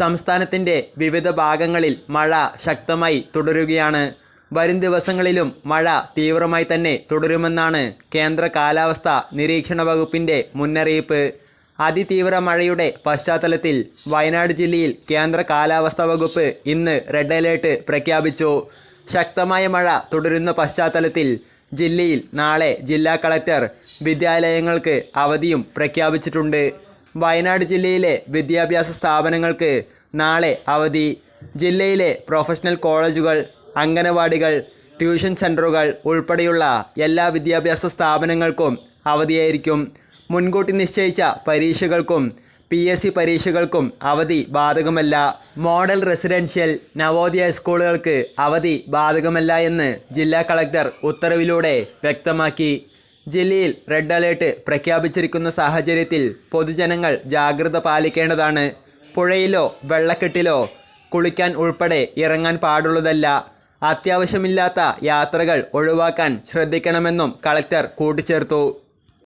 സംസ്ഥാനത്തിന്റെ വിവിധ ഭാഗങ്ങളിൽ മഴ ശക്തമായി തുടരുകയാണ്. വരും ദിവസങ്ങളിലും മഴ തീവ്രമായി തന്നെ തുടരുമെന്നാണ് കേന്ദ്ര കാലാവസ്ഥ നിരീക്ഷണ വകുപ്പിന്റെ മുന്നറിയിപ്പ്. അതിതീവ്ര മഴയുടെ പശ്ചാത്തലത്തിൽ വയനാട് ജില്ലയിൽ കേന്ദ്ര കാലാവസ്ഥ വകുപ്പ് ഇന്ന് റെഡ് അലേർട്ട് പ്രഖ്യാപിച്ചു. ശക്തമായ മഴ തുടരുന്ന പശ്ചാത്തലത്തിൽ ജില്ലയിൽ നാളെ ജില്ലാ കളക്ടർ വിദ്യാലയങ്ങൾക്ക് അവധിയും പ്രഖ്യാപിച്ചിട്ടുണ്ട്. വയനാട് ജില്ലയിലെ വിദ്യാഭ്യാസ സ്ഥാപനങ്ങൾക്ക് നാളെ അവധി. ജില്ലയിലെ പ്രൊഫഷണൽ കോളേജുകൾ അംഗനവാടികൾ ട്യൂഷൻ സെന്ററുകൾ ഉൾപ്പെടെയുള്ള എല്ലാ വിദ്യാഭ്യാസ സ്ഥാപനങ്ങൾക്കും അവധിയായിരിക്കും. മുൻകൂട്ടി നിശ്ചയിച്ച പരീക്ഷകൾക്കും പി എസ് സി പരീക്ഷകൾക്കും അവധി ബാധകമല്ല. മോഡൽ റെസിഡൻഷ്യൽ നവോദയ സ്കൂളുകൾക്ക് അവധി ബാധകമല്ല എന്ന് ജില്ലാ കളക്ടർ ഉത്തരവിലൂടെ വ്യക്തമാക്കി. ജില്ലയിൽ റെഡ് അലേർട്ട് പ്രഖ്യാപിച്ചിരിക്കുന്ന സാഹചര്യത്തിൽ പൊതുജനങ്ങൾ ജാഗ്രത പാലിക്കേണ്ടതാണ്. പുഴയിലോ വെള്ളക്കെട്ടിലോ കുളിക്കാൻ ഉൾപ്പെടെ ഇറങ്ങാൻ പാടുള്ളതല്ല. അത്യാവശ്യമില്ലാത്ത യാത്രകൾ ഒഴിവാക്കാൻ ശ്രദ്ധിക്കണമെന്നും കളക്ടർ കൂട്ടിച്ചേർത്തു.